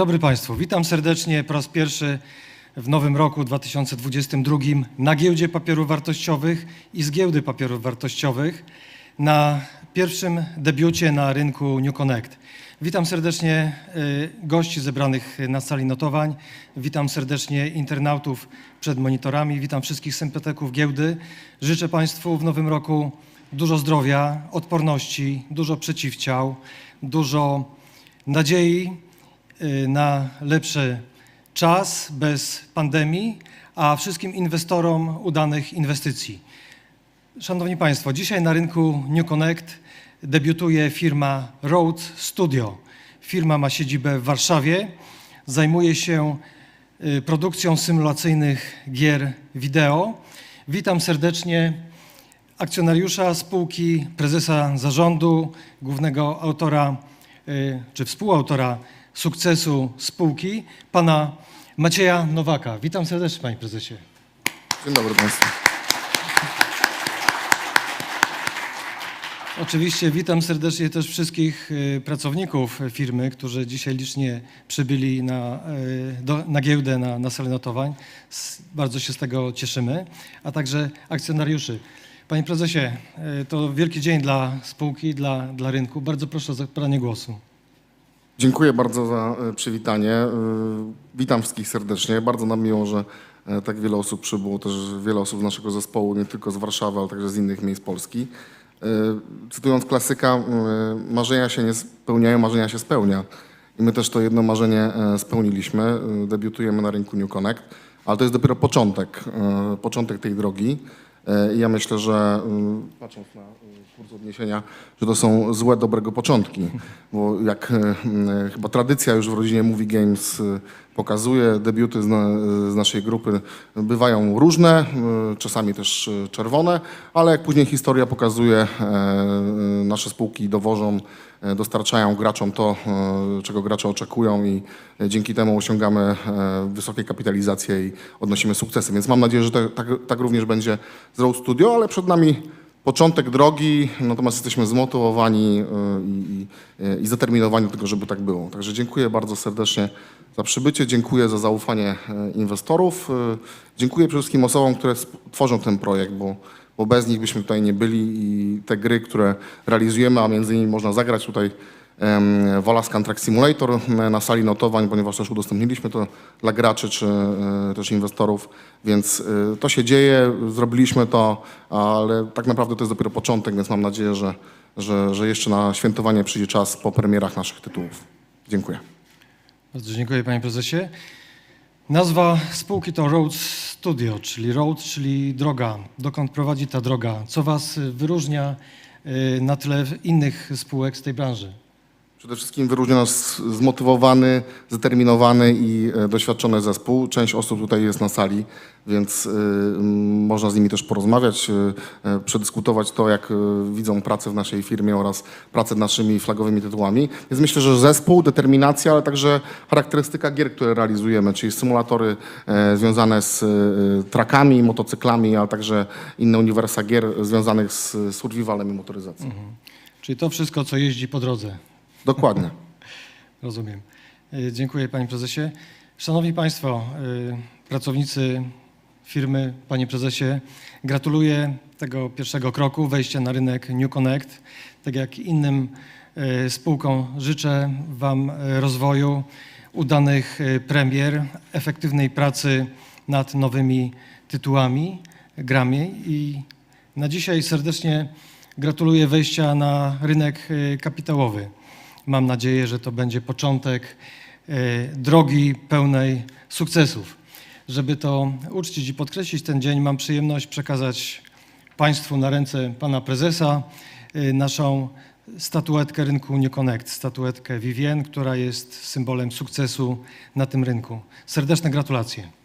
Dobry Państwu. Witam serdecznie po raz pierwszy w nowym roku 2022 na giełdzie papierów wartościowych i z giełdy papierów wartościowych na pierwszym debiucie na rynku New Connect. Witam serdecznie y, gości zebranych na sali notowań. Witam serdecznie internautów przed monitorami. Witam wszystkich sympatyków giełdy. Życzę Państwu w nowym roku dużo zdrowia, odporności, dużo przeciwciał, dużo nadziei na lepszy czas bez pandemii, a wszystkim inwestorom udanych inwestycji. Szanowni Państwo, dzisiaj na rynku New Connect debiutuje firma Road Studio. Firma ma siedzibę w Warszawie, zajmuje się y, produkcją symulacyjnych gier wideo. Witam serdecznie akcjonariusza spółki, prezesa zarządu, głównego autora y, czy współautora sukcesu spółki, pana Macieja Nowaka. Witam serdecznie, panie prezesie. Dzień dobry Państwu. Oczywiście witam serdecznie też wszystkich y, pracowników firmy, którzy dzisiaj licznie przybyli na, y, do, na giełdę, na, na salę notowań. Bardzo się z tego cieszymy, a także akcjonariuszy. Panie prezesie, y, to wielki dzień dla spółki, dla, dla rynku. Bardzo proszę o zabranie głosu. Dziękuję bardzo za e, przywitanie. E, Witam wszystkich serdecznie. Bardzo nam miło, że e, tak wiele osób przybyło, też wiele osób z naszego zespołu, nie tylko z Warszawy, ale także z innych miejsc Polski. Cytując klasyka, marzenia się nie spełniają, marzenia się spełnia. I my też to jedno marzenie spełniliśmy. Debiutujemy na rynku New Connect, ale to jest dopiero początek, początek tej drogi. I ja myślę, że patrząc na y, kurs odniesienia, że to są złe, dobrego początki, bo jak y, chyba tradycja już w rodzinie Movie Games y, pokazuje, debiuty z, na, z naszej grupy bywają różne, czasami też y, czerwone, ale jak później historia pokazuje, e, nasze spółki dowożą, e, dostarczają graczom to, e, czego gracze oczekują i e, dzięki temu osiągamy e, wysokie kapitalizacje i odnosimy sukcesy. Więc mam nadzieję, że tak, tak, tak również będzie z Road Studio, ale przed nami początek drogi, natomiast jesteśmy zmotywowani e, i, i, i zaterminowani do tego, żeby tak było. Także dziękuję bardzo serdecznie za przybycie, dziękuję za zaufanie e, inwestorów, e, dziękuję przede wszystkim osobom, które tworzą ten projekt, bo, bo bez nich byśmy tutaj nie byli i te gry, które realizujemy, a między innymi można zagrać tutaj Wallace Contract Simulator na sali notowań, ponieważ też udostępniliśmy to dla graczy czy e, też inwestorów, więc e, to się dzieje, zrobiliśmy to, ale tak naprawdę to jest dopiero początek, więc mam nadzieję, że, że, że jeszcze na świętowanie przyjdzie czas po premierach naszych tytułów. Dziękuję. Bardzo dziękuję panie prezesie. Nazwa spółki to Road Studio, czyli road, czyli droga. Dokąd prowadzi ta droga? Co was wyróżnia y, na tle innych spółek z tej branży? Przede wszystkim wyróżnia nas zmotywowany, zdeterminowany i e, doświadczony zespół. Część osób tutaj jest na sali, więc m, można z nimi też porozmawiać, e, przedyskutować to, jak widzą pracę w naszej firmie oraz pracę naszymi flagowymi tytułami. Więc myślę, że zespół, determinacja, ale także charakterystyka gier, które realizujemy, czyli symulatory e, związane z trakami, motocyklami, ale także inne uniwersa gier związanych z survivalem i motoryzacją. Czyli to wszystko, co jeździ po drodze. Dokładnie. Rozumiem. Y, Dziękuję panie prezesie. Szanowni państwo, y, pracownicy firmy, panie prezesie, gratuluję tego pierwszego kroku, wejścia na rynek New Connect. Tak jak innym y, spółkom życzę wam rozwoju, udanych premier, efektywnej pracy nad nowymi tytułami, grami i na dzisiaj serdecznie gratuluję wejścia na rynek kapitałowy. Mam nadzieję, że to będzie początek e, drogi pełnej sukcesów. Żeby to uczcić i podkreślić ten dzień, mam przyjemność przekazać Państwu na ręce Pana Prezesa e, naszą statuetkę rynku New Connect, statuetkę Vivien, która jest symbolem sukcesu na tym rynku. Serdeczne gratulacje.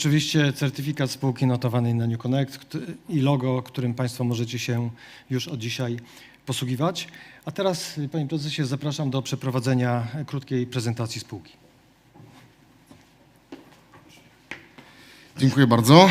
Oczywiście certyfikat spółki notowanej na New Connect i logo, którym Państwo możecie się już od dzisiaj posługiwać. A teraz, Panie Prezesie, zapraszam do przeprowadzenia krótkiej prezentacji spółki. Dziękuję bardzo.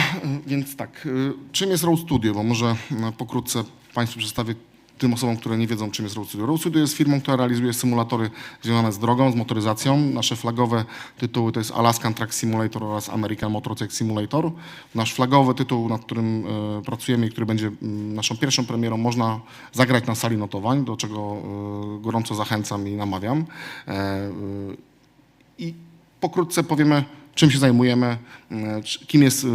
Więc tak, y, czym jest Road Studio? Bo może y, pokrótce Państwu przedstawię tym osobom, które nie wiedzą, czym jest Road Studio. Road Studio jest firmą, która realizuje symulatory związane z drogą, z motoryzacją. Nasze flagowe tytuły to jest Alaskan Track Simulator oraz American Motorcycle Simulator. Nasz flagowy tytuł, nad którym y, pracujemy i który będzie mm, naszą pierwszą premierą, można zagrać na sali notowań, do czego y, gorąco zachęcam i namawiam. E, y, i pokrótce powiemy, czym się zajmujemy, e, kim jest, e,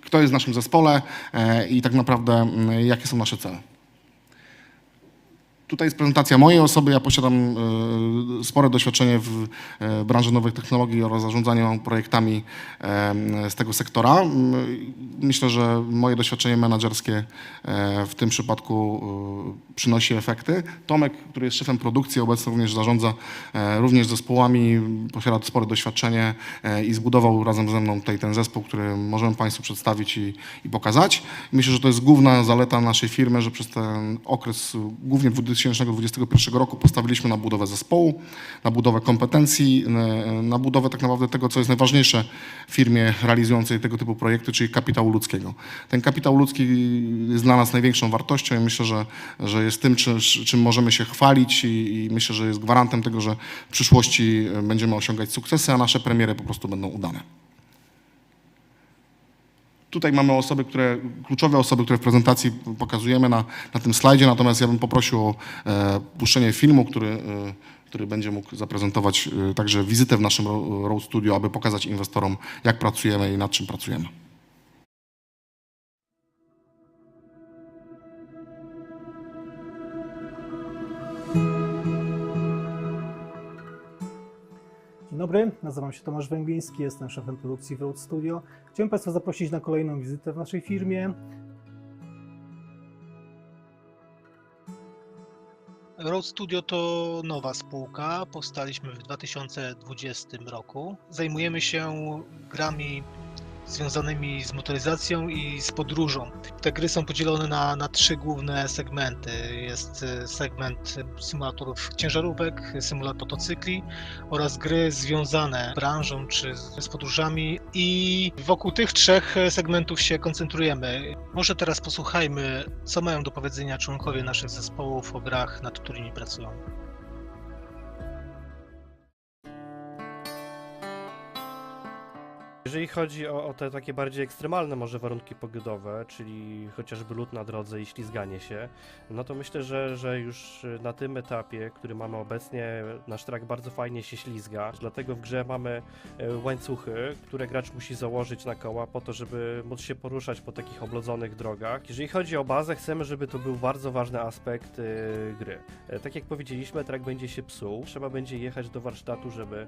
kto, jest w naszym zespole e, i tak naprawdę jakie są nasze cele. Tutaj jest prezentacja mojej osoby. Ja posiadam e, spore doświadczenie w e, branży nowych technologii oraz zarządzaniu projektami e, z tego sektora. Myślę, że moje doświadczenie menedżerskie w tym przypadku przynosi efekty. Tomek, który jest szefem produkcji, obecnie również zarządza również zespołami, posiada spore doświadczenie i zbudował razem ze mną tutaj ten zespół, który możemy Państwu przedstawić i, i pokazać. Myślę, że to jest główna zaleta naszej firmy, że przez ten okres, głównie 2021 roku, postawiliśmy na budowę zespołu, na budowę kompetencji, e, na budowę tak naprawdę tego, co jest najważniejsze w firmie realizującej tego typu projekty, czyli kapitału ludzkiego. Ten kapitał ludzki jest dla nas największą wartością i myślę, że, że jest tym, czy, czym możemy się chwalić i, i myślę, że jest gwarantem tego, że w przyszłości będziemy osiągać sukcesy, a nasze premiery po prostu będą udane. Tutaj mamy osoby, które, kluczowe osoby, które w prezentacji pokazujemy na, na tym slajdzie, natomiast ja bym poprosił o e, puszczenie filmu, który, e, który będzie mógł zaprezentować e, także wizytę w naszym Ro- Road Studio, aby pokazać inwestorom, jak pracujemy i nad czym pracujemy. Dobry, nazywam się Tomasz Węgiński, jestem szefem produkcji Road Studio. Chciałem Państwa zaprosić na kolejną wizytę w naszej firmie. Road Studio to nowa spółka. Powstaliśmy w 2020 roku. Zajmujemy się grami związanymi z motoryzacją i z podróżą. Te gry są podzielone na, na trzy główne segmenty. Jest e, segment symulatorów ciężarówek, symulator motocykli oraz gry związane z branżą czy z, z podróżami. I wokół tych trzech segmentów się koncentrujemy. Może teraz posłuchajmy, co mają do powiedzenia członkowie naszych zespołów o grach, nad którymi pracują. Jeżeli chodzi o, o te takie bardziej ekstremalne może warunki pogodowe, czyli chociażby lód na drodze i ślizganie się, no to myślę, że, że już na tym etapie, który mamy obecnie, nasz trak bardzo fajnie się ślizga, dlatego w grze mamy e, łańcuchy, które gracz musi założyć na koła po to, żeby móc się poruszać po takich oblodzonych drogach. Jeżeli chodzi o bazę, chcemy, żeby to był bardzo ważny aspekt e, gry. E, Tak jak powiedzieliśmy, trak będzie się psuł, trzeba będzie jechać do warsztatu, żeby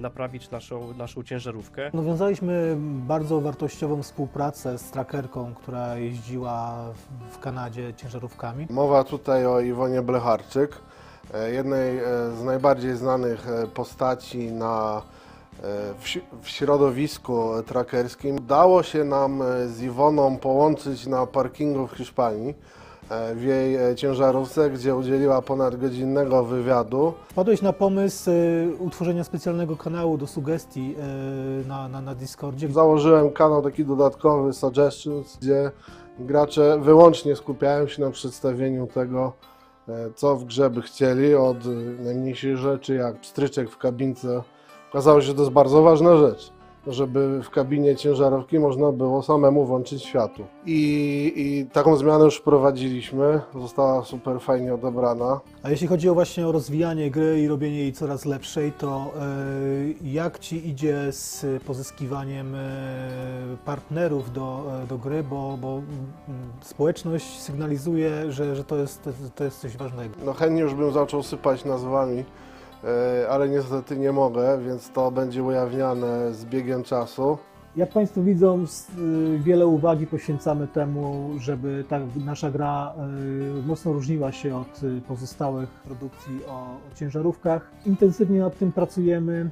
naprawić naszą, naszą ciężarówkę. Nawiązaliśmy bardzo wartościową współpracę z trackerką, która jeździła w- Kanadzie ciężarówkami. Mowa tutaj o Iwonie Blecharczyk, e, jednej e, z najbardziej znanych e, postaci na, w, w środowisku trackerskim. Udało się nam z Iwoną połączyć na parkingu w Hiszpanii, w jej e, ciężarówce, gdzie udzieliła ponadgodzinnego wywiadu. Wpadłeś na pomysł y, utworzenia specjalnego kanału do sugestii y, na, na, na Discordzie. Założyłem kanał taki dodatkowy, Suggestions, gdzie gracze wyłącznie skupiają się na przedstawieniu tego, e, co w grze by chcieli, od e, najmniejszych rzeczy jak stryczek w kabince. Okazało się, że to jest bardzo ważna rzecz, żeby w kabinie ciężarówki można było samemu włączyć światło. I, I taką zmianę już wprowadziliśmy, została super fajnie odebrana. A jeśli chodzi o właśnie o rozwijanie gry i robienie jej coraz lepszej, to y, jak Ci idzie z pozyskiwaniem y, partnerów do, y, do gry, bo, bo mm, społeczność sygnalizuje, że, że to, jest, to jest coś ważnego. No chętnie już bym zaczął sypać nazwami, e, ale niestety nie mogę, więc to będzie ujawniane z biegiem czasu. Jak Państwo widzą, y, wiele uwagi poświęcamy temu, żeby ta nasza gra y, mocno różniła się od y, pozostałych produkcji o, o ciężarówkach. Intensywnie nad tym pracujemy.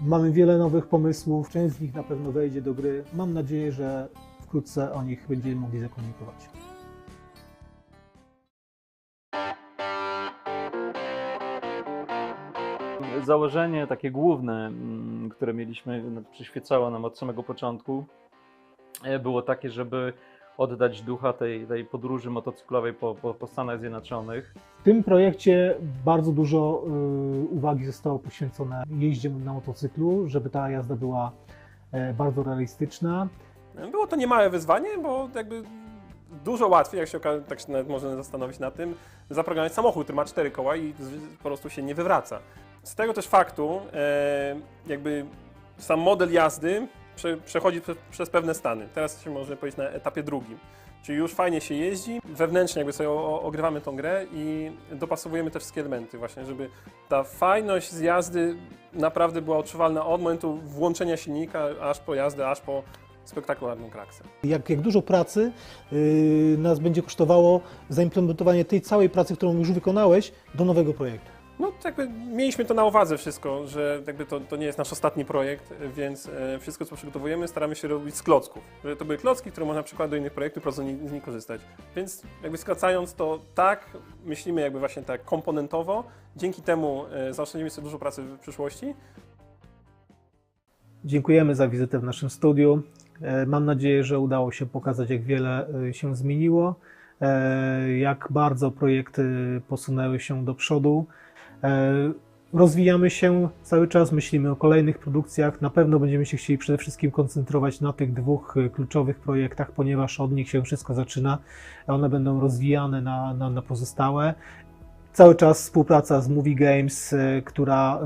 Mamy wiele nowych pomysłów, część z nich na pewno wejdzie do gry. Mam nadzieję, że wkrótce o nich będziemy mogli zakomunikować. Założenie takie główne, mm, które mieliśmy, no, przyświecało nam od samego początku, e, było takie, żeby oddać ducha tej, tej podróży motocyklowej po, po, po Stanach Zjednoczonych. W tym projekcie bardzo dużo y, uwagi zostało poświęcone jeździe na motocyklu, żeby ta jazda była e, bardzo realistyczna. Było to niemałe wyzwanie, bo jakby dużo łatwiej, jak się okaże, tak się nawet można zastanowić nad tym, zaprogramować samochód, który ma cztery koła i po prostu się nie wywraca. Z tego też faktu, e, jakby sam model jazdy prze, przechodzi prze, przez pewne stany. Teraz się może powiedzieć na etapie drugim. Czyli już fajnie się jeździ, wewnętrznie jakby sobie ogrywamy tą grę i dopasowujemy te wszystkie elementy właśnie, żeby ta fajność z jazdy naprawdę była odczuwalna od momentu włączenia silnika, aż po jazdę, aż po spektakularną kraksę. Jak, jak dużo pracy y, nas będzie kosztowało zaimplementowanie tej całej pracy, którą już wykonałeś, do nowego projektu. No, jakby mieliśmy to na uwadze wszystko, że jakby to, to nie jest nasz ostatni projekt, więc e, wszystko, co przygotowujemy, staramy się robić z klocków. To były klocki, które można na przykład do innych projektów nie- z nich korzystać. Więc jakby skracając to tak, myślimy jakby właśnie tak komponentowo. Dzięki temu e, zaoszczędzimy sobie dużo pracy w przyszłości. Dziękujemy za wizytę w naszym studiu. E, Mam nadzieję, że udało się pokazać, jak wiele się zmieniło, jak bardzo projekty posunęły się do przodu. E, Rozwijamy się cały czas, myślimy o kolejnych produkcjach. Na pewno będziemy się chcieli przede wszystkim koncentrować na tych dwóch e, kluczowych projektach, ponieważ od nich się wszystko zaczyna. One będą rozwijane na, na, na pozostałe. Cały czas współpraca z Movie Games, e, która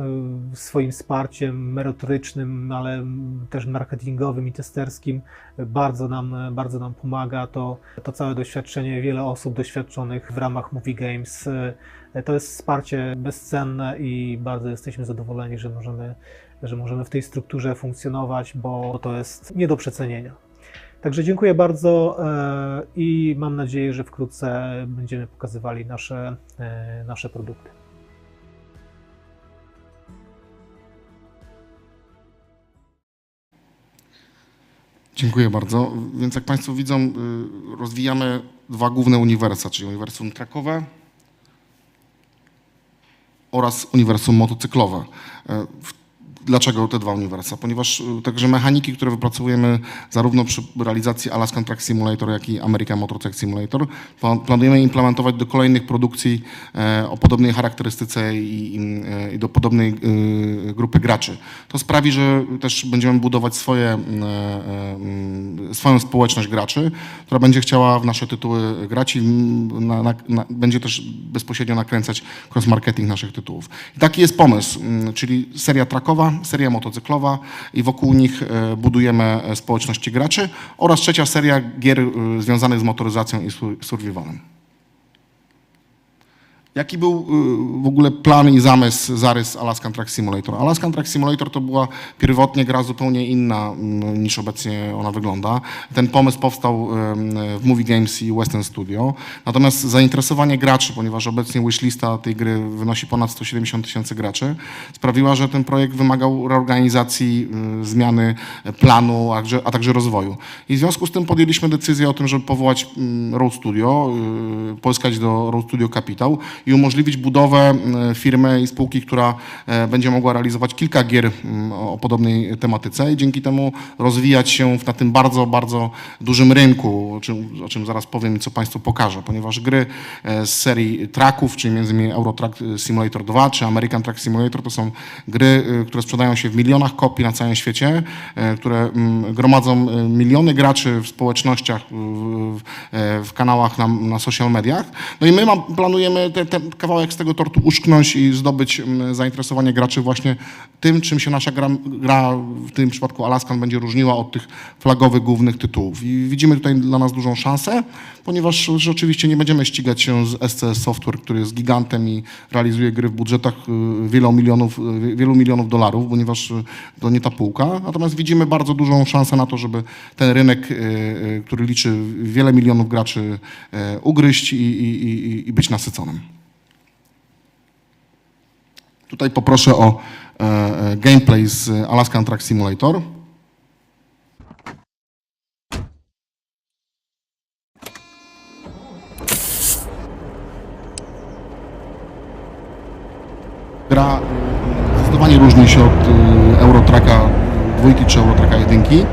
e, swoim wsparciem merytorycznym, ale też marketingowym i testerskim e, bardzo nam, bardzo nam pomaga. To, to całe doświadczenie, wiele osób doświadczonych w ramach Movie Games. To jest wsparcie bezcenne i bardzo jesteśmy zadowoleni, że możemy, że możemy w tej strukturze funkcjonować, bo to jest nie do przecenienia. Także dziękuję bardzo e, i mam nadzieję, że wkrótce będziemy pokazywali nasze, e, nasze produkty. Dziękuję bardzo. Więc jak Państwo widzą, y, rozwijamy dwa główne uniwersa, czyli uniwersum trakowe oraz uniwersum motocyklowe. E, Dlaczego te dwa uniwersa? Ponieważ y, także mechaniki, które wypracowujemy zarówno przy realizacji Alaskan Track Simulator, jak i American Motor Track Simulator, pla- planujemy implementować do kolejnych produkcji e, o podobnej charakterystyce i, i, e, do podobnej y, grupy graczy. To sprawi, że też będziemy budować swoje, e, swoją społeczność graczy, która będzie chciała w nasze tytuły grać i na, na, na, będzie też bezpośrednio nakręcać cross-marketing naszych tytułów. I taki jest pomysł, czyli seria seria motocyklowa i wokół nich e, budujemy e, społeczności graczy oraz trzecia seria gier e, związanych z motoryzacją i sur- survivalem. Jaki był y, w ogóle plan i zamysł, zarys Alaskan Track Simulator? Alaskan Track Simulator to była pierwotnie gra zupełnie inna mm, niż obecnie ona wygląda. Ten pomysł powstał ym, w Movie Games i Western Studio. Natomiast zainteresowanie graczy, ponieważ obecnie wishlista tej gry wynosi ponad 170 tysięcy graczy, sprawiła, że ten projekt wymagał reorganizacji, y, zmiany planu, a także, rozwoju. I w związku z tym podjęliśmy decyzję o tym, żeby powołać mm, Road Studio, y, pozyskać do Road Studio kapitał i umożliwić budowę y, firmy i spółki, która e, będzie mogła realizować kilka gier mm, o podobnej tematyce i dzięki temu rozwijać się na tym bardzo, bardzo dużym rynku, o czym, o czym zaraz powiem i co Państwu pokażę, ponieważ gry e, z serii tracków, czyli między innymi Euro Simulator 2 czy American Truck Simulator, to są gry, które sprzedają się w milionach kopii na całym świecie, e, które mm, gromadzą e, miliony graczy w społecznościach, w, w, e, kanałach na, na social mediach. No i my planujemy ten, ten kawałek z tego tortu uszknąć i zdobyć mm, zainteresowanie graczy właśnie tym, czym się nasza gra, gra w tym przypadku Alaskan będzie różniła od tych flagowych głównych tytułów. I widzimy tutaj dla nas dużą szansę, ponieważ rzeczywiście nie będziemy ścigać się z SCS Software, który jest gigantem i realizuje gry w budżetach y, wielu milionów, y, wielu milionów dolarów, ponieważ y, to nie ta półka. Natomiast widzimy bardzo dużą szansę na to, żeby ten rynek, który liczy wiele milionów graczy, ugryźć i, i, i, i być nasyconym. Tutaj poproszę o e, e, gameplay z Alaskan Track Simulator. Gra y, zdecydowanie różni się od Eurotracka dwójki czy Eurotracka jedynki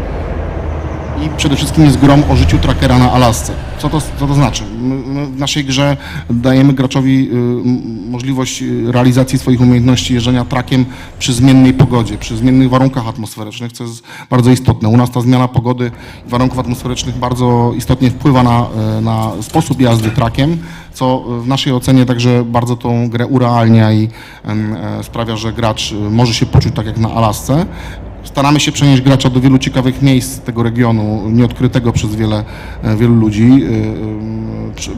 i przede wszystkim jest grom o życiu trackera na Alasce. Co to, co to znaczy? My, w naszej grze dajemy graczowi y, możliwość y, realizacji swoich umiejętności jeżdżenia trackiem przy zmiennej pogodzie, przy zmiennych warunkach atmosferycznych, co jest bardzo istotne. U nas ta zmiana pogody i warunków atmosferycznych bardzo istotnie wpływa na, y, na sposób jazdy trackiem, co w naszej ocenie także bardzo tą grę urealnia i e, sprawia, że gracz może się poczuć tak jak na Alasce. Staramy się przenieść gracza do wielu ciekawych miejsc tego regionu, nieodkrytego przez wiele, e, wielu ludzi. Y, prze-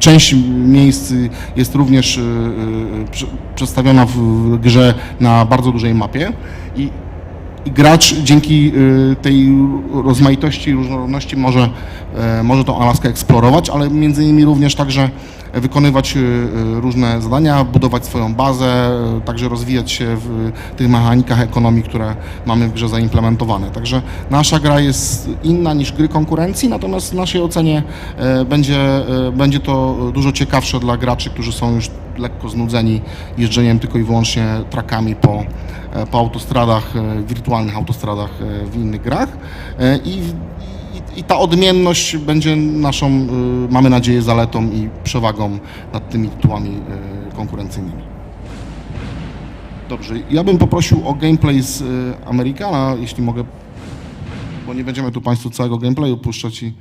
Część miejsc jest również prze- przedstawiona w grze na bardzo dużej mapie i, gracz dzięki y, tej rozmaitości różnorodności może, e, może tą Alaskę eksplorować, ale między innymi również także wykonywać y, y, różne zadania, budować swoją bazę, y, także rozwijać się w tych mechanikach ekonomii, które mamy w grze zaimplementowane. Także nasza gra jest inna niż gry konkurencji, natomiast w naszej ocenie e, będzie, e, będzie to dużo ciekawsze dla graczy, którzy są już lekko znudzeni jeżdżeniem tylko i wyłącznie trakami po, e, po autostradach, e, wirtualnych autostradach e, w innych grach. I, i, ta odmienność będzie naszą, mamy nadzieję, zaletą i przewagą nad tymi tytułami konkurencyjnymi. Dobrze, ja bym poprosił o gameplay z Americana, jeśli mogę, bo nie będziemy tu Państwu całego gameplayu puszczać i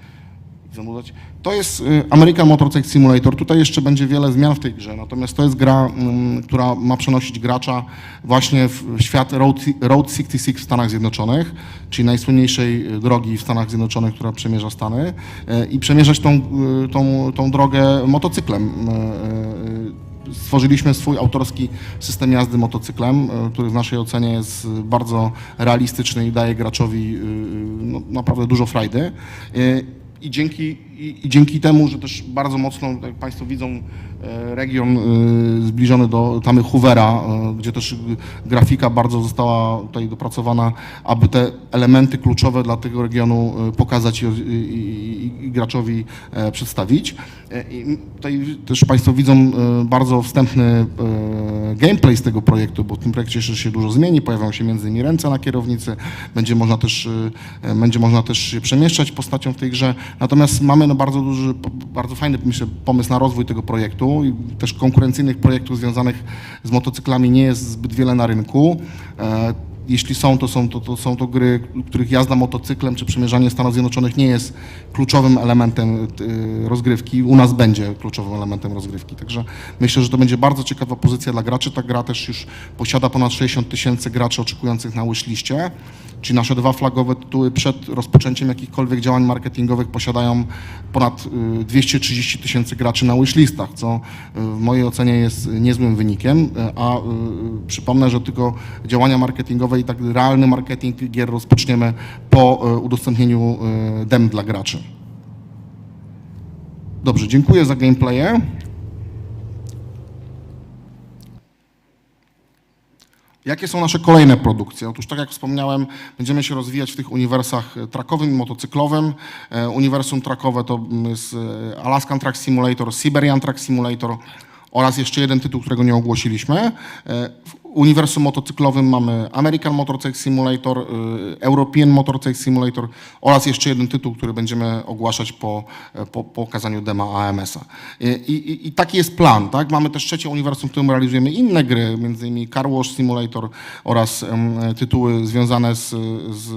To jest y, American Motorcycle Simulator. Tutaj jeszcze będzie wiele zmian w tej grze, natomiast to jest gra, mm, która ma przenosić gracza właśnie w świat Road, Road 66 w Stanach Zjednoczonych, czyli najsłynniejszej y, drogi w Stanach Zjednoczonych, która przemierza Stany y, i przemierzać tą, tą, tą drogę motocyklem. Stworzyliśmy swój autorski system jazdy motocyklem, który w naszej ocenie jest bardzo realistyczny i daje graczowi no, naprawdę dużo frajdy. I dzięki, i, I dzięki temu, że też bardzo mocno, jak Państwo widzą, e, region e, zbliżony do tamy Hoovera, e, gdzie też grafika bardzo została tutaj dopracowana, aby te elementy kluczowe dla tego regionu pokazać i, i, i, graczowi przedstawić. I tutaj też Państwo widzą bardzo wstępny gameplay z tego projektu, bo w tym projekcie jeszcze się dużo zmieni, pojawią się między innymi ręce na kierownicy, będzie można też, e, będzie można też się przemieszczać postacią w tej grze. Natomiast mamy no bardzo duży, bardzo fajny myślę, pomysł na rozwój tego projektu i też konkurencyjnych projektów związanych z motocyklami nie jest zbyt wiele na rynku. E, Jeśli są, to są to, to są to gry, których jazda motocyklem czy przemierzanie Stanów Zjednoczonych nie jest kluczowym elementem y, rozgrywki. U nas będzie kluczowym elementem rozgrywki. Także myślę, że to będzie bardzo ciekawa pozycja dla graczy. Ta gra też już posiada ponad 60 tysięcy graczy oczekujących na wishliście. Czyli nasze dwa flagowe tytuły przed rozpoczęciem jakichkolwiek działań marketingowych posiadają ponad y, 230 tysięcy graczy na wishlistach, co y, w mojej ocenie jest niezłym wynikiem. A przypomnę, że tylko działania marketingowe i tak realny marketing gier rozpoczniemy po y, udostępnieniu y, dem dla graczy. Dobrze, dziękuję za gameplaye. Jakie są nasze kolejne produkcje? Otóż, tak jak wspomniałem, będziemy się rozwijać w tych uniwersach e, trakowym i motocyklowym. E, Uniwersum trakowe to mm, jest e, Alaskan Track Simulator, Siberian Track Simulator oraz jeszcze jeden tytuł, którego nie ogłosiliśmy. Uniwersum motocyklowym mamy American Motorcycle Simulator, e, European Motorcycle Simulator oraz jeszcze jeden tytuł, który będziemy ogłaszać po, e, po, po okazaniu dema AMS-a. I, i, I taki jest plan, tak? Mamy też trzecie uniwersum, w którym realizujemy inne gry, innymi Car Wash Simulator oraz tytuły związane z, z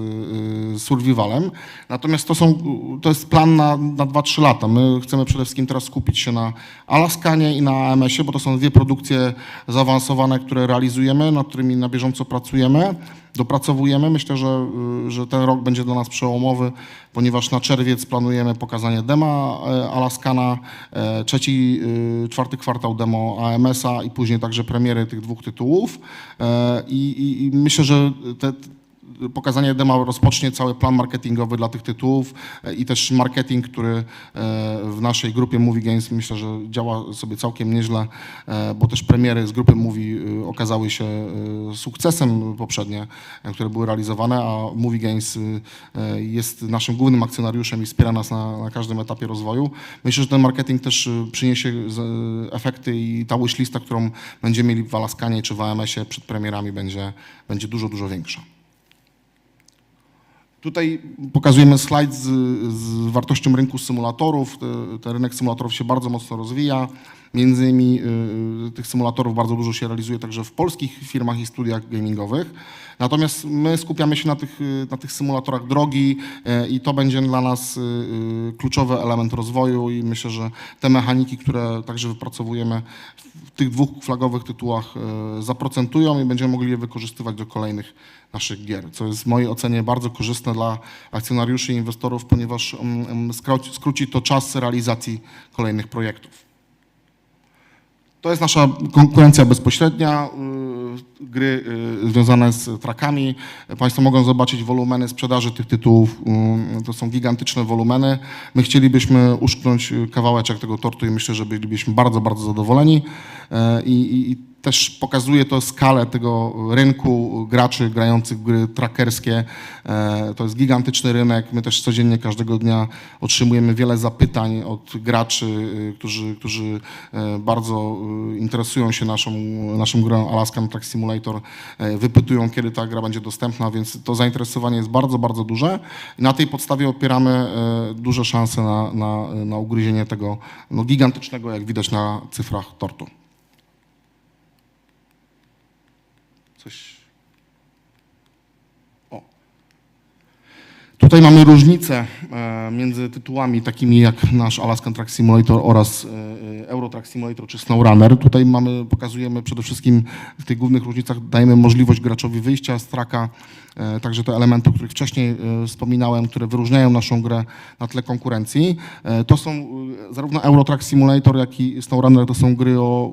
y, survivalem. Natomiast to, są, to jest plan na, na 2-3 lata. My chcemy przede wszystkim teraz skupić się na Alaskanie i na AMS-ie, bo to są dwie produkcje zaawansowane, które realizujemy, nad którymi na bieżąco pracujemy, dopracowujemy. Myślę, że, y, że ten rok będzie dla nas przełomowy, ponieważ na czerwiec planujemy pokazanie dema e, Alaskana, e, trzeci, y, czwarty kwartał demo AMS-a i później także premiery tych dwóch tytułów. E, I, i, i myślę, że te, pokazanie demo rozpocznie cały plan marketingowy dla tych tytułów e, i też marketing, który e, w naszej grupie Movie Games myślę, że działa sobie całkiem nieźle, e, bo też premiery z grupy Movie okazały się sukcesem poprzednie, które były realizowane, a Movie Games jest naszym głównym akcjonariuszem i wspiera nas na, na każdym etapie rozwoju. Myślę, że ten marketing też przyniesie efekty i ta wishlista, którą będziemy mieli w Alaskanie czy w AMS-ie przed premierami będzie, będzie dużo, dużo większa. Tutaj pokazujemy slajd z, z wartością rynku symulatorów. Te- Ten rynek symulatorów się bardzo mocno rozwija. Między innymi y, tych symulatorów bardzo dużo się realizuje także w polskich firmach i studiach gamingowych. Natomiast my skupiamy się na tych, y, na tych symulatorach drogi y, i to będzie dla nas y, y, kluczowy element rozwoju i myślę, że te mechaniki, które także wypracowujemy w tych dwóch flagowych tytułach y, zaprocentują i będziemy mogli je wykorzystywać do kolejnych naszych gier, co jest w mojej ocenie bardzo korzystne dla akcjonariuszy i inwestorów, ponieważ mm, mm, skróci to czas realizacji kolejnych projektów. To jest nasza konkurencja bezpośrednia, y, gry y, związane z trakami. Państwo mogą zobaczyć wolumeny sprzedaży tych tytułów. y, To są gigantyczne wolumeny. My chcielibyśmy uszknąć kawałeczek tego tortu i myślę, że bylibyśmy bardzo, bardzo zadowoleni. I, i też pokazuje to skalę tego rynku graczy grających gry trackerskie. E, To jest gigantyczny rynek. My też codziennie, każdego dnia otrzymujemy wiele zapytań od graczy, y, którzy, którzy e, bardzo interesują się naszą, naszą grą Alaskan Track Simulator. E, Wypytują, kiedy ta gra będzie dostępna, więc to zainteresowanie jest bardzo, bardzo duże. Na tej podstawie opieramy e, duże szanse na, na, na ugryzienie tego no, gigantycznego, jak widać na cyfrach tortu. Coś. O. Tutaj mamy różnicę e, między tytułami takimi jak nasz Alaskan Track Simulator oraz e, e, Euro Track Simulator czy SnowRunner. Tutaj mamy, pokazujemy przede wszystkim w tych głównych różnicach dajemy możliwość graczowi wyjścia z traka, także te elementy, o których wcześniej e, wspominałem, które wyróżniają naszą grę na tle konkurencji. E, To są e, zarówno Euro Track Simulator, jak i SnowRunner to są gry o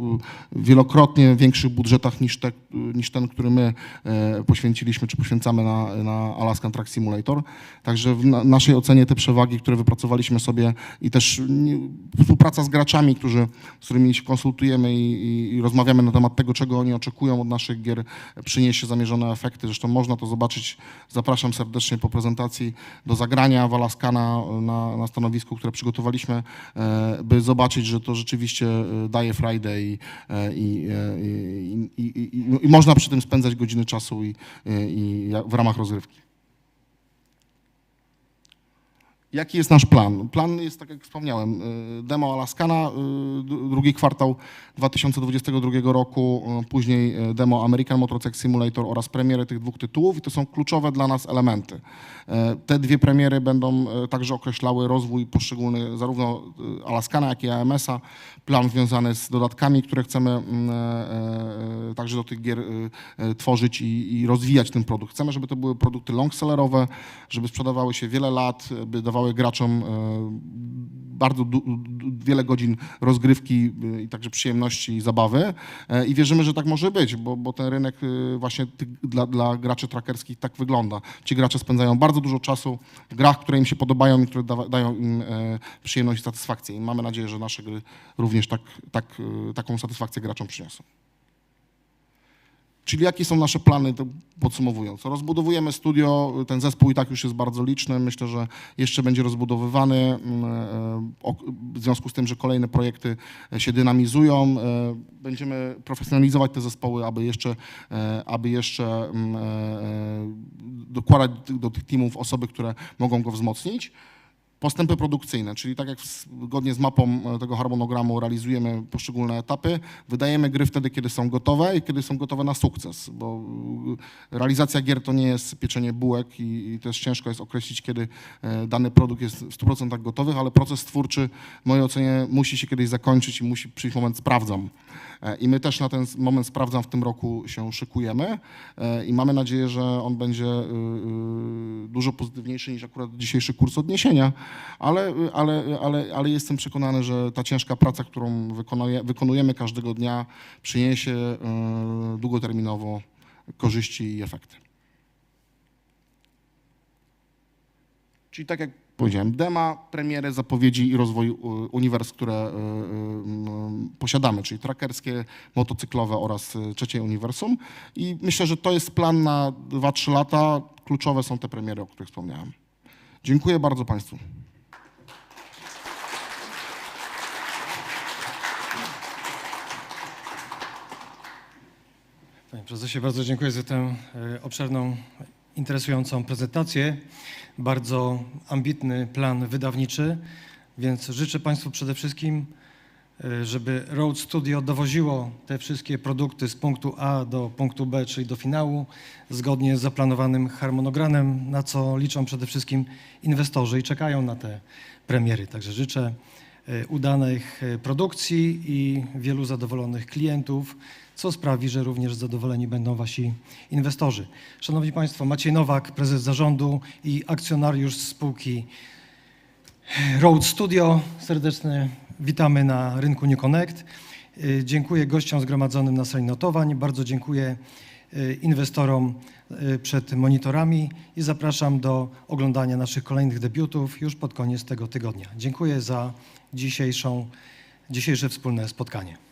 e, wielokrotnie większych budżetach niż, te, niż ten, który my e, poświęciliśmy czy poświęcamy na, na Alaskan Track Simulator. Także w na, naszej ocenie te przewagi, które wypracowaliśmy sobie i też współpraca z graczami, którzy, z którymi się konsultujemy i, i rozmawiamy na temat tego, czego oni oczekują od naszych gier, przyniesie zamierzone efekty. Zresztą można to zobaczyć. Zapraszam serdecznie po prezentacji do zagrania w Alaskana na, na stanowisku, które przygotowaliśmy, e, by zobaczyć, że to rzeczywiście e, daje Friday i, e, i, i, i, i, można przy tym spędzać godziny czasu i w ramach rozrywki. Jaki jest nasz plan? Plan jest, tak jak wspomniałem, y, demo Alaskana, y, drugi kwartał 2022 roku, y, później demo American Motorcycle Simulator oraz premiery tych dwóch tytułów i to są kluczowe dla nas elementy. Te dwie premiery będą także określały rozwój poszczególny zarówno Alaskana, jak i AMS-a, plan związany z dodatkami, które chcemy mm, e, e, także do tych gier tworzyć i rozwijać ten produkt. Chcemy, żeby to były produkty longsellerowe, żeby sprzedawały się wiele lat, by dawały graczom e, bardzo wiele godzin rozgrywki y, i także przyjemności i zabawy. E, I wierzymy, że tak może być, bo, bo ten rynek właśnie dla, dla graczy trackerskich tak wygląda. Ci gracze spędzają bardzo dużo czasu w grach, które im się podobają i które da, dają im e, przyjemność i satysfakcję. I mamy nadzieję, że nasze gry również tak, tak, taką satysfakcję graczom przyniosą. Czyli jakie są nasze plany, to podsumowując. Rozbudowujemy studio, ten zespół i tak już jest bardzo liczny, myślę, że jeszcze będzie rozbudowywany mm, e, w związku z tym, że kolejne projekty się dynamizują. e, Będziemy profesjonalizować te zespoły, aby jeszcze, e, aby jeszcze mm, e, e, dokładać do tych teamów osoby, które mogą go wzmocnić. Postępy produkcyjne, czyli tak jak zgodnie z mapą e, tego harmonogramu realizujemy poszczególne etapy, wydajemy gry wtedy, kiedy są gotowe i kiedy są gotowe na sukces, bo y, realizacja gier to nie jest pieczenie bułek i, i też ciężko jest określić, kiedy e, dany produkt jest w 100% gotowy, ale proces twórczy w mojej ocenie musi się kiedyś zakończyć i musi przyjść moment sprawdzam. E, I my też na ten moment sprawdzam w tym roku się szykujemy e, i mamy nadzieję, że on będzie dużo pozytywniejszy niż akurat dzisiejszy kurs odniesienia, ale, ale, ale, ale jestem przekonany, że ta ciężka praca, którą wykonuje, wykonujemy każdego dnia, przyniesie y, długoterminowo korzyści i efekty. Czyli tak jak powiedziałem, dema, premiery, zapowiedzi i rozwój u- uniwers, które mm, posiadamy, czyli trackerskie, motocyklowe oraz trzecie uniwersum. I myślę, że to jest plan na 2-3 lata. Kluczowe są te premiery, o których wspomniałem. Dziękuję bardzo Państwu. Panie prezesie, bardzo dziękuję za tę e, obszerną, interesującą prezentację. Bardzo ambitny plan wydawniczy, więc życzę Państwu przede wszystkim, żeby Road Studio dowoziło te wszystkie produkty z punktu A do punktu B, czyli do finału, zgodnie z zaplanowanym harmonogramem, na co liczą przede wszystkim inwestorzy i czekają na te premiery. Także życzę e, udanych e, produkcji i wielu zadowolonych klientów, co sprawi, że również zadowoleni będą wasi inwestorzy. Szanowni Państwo, Maciej Nowak, prezes zarządu i akcjonariusz spółki Road Studio. Serdecznie witamy na rynku New Connect. Y, Dziękuję gościom zgromadzonym na sali notowań. Bardzo dziękuję y, inwestorom y, przed monitorami i zapraszam do oglądania naszych kolejnych debiutów już pod koniec tego tygodnia. Dziękuję za dzisiejszą, dzisiejsze wspólne spotkanie.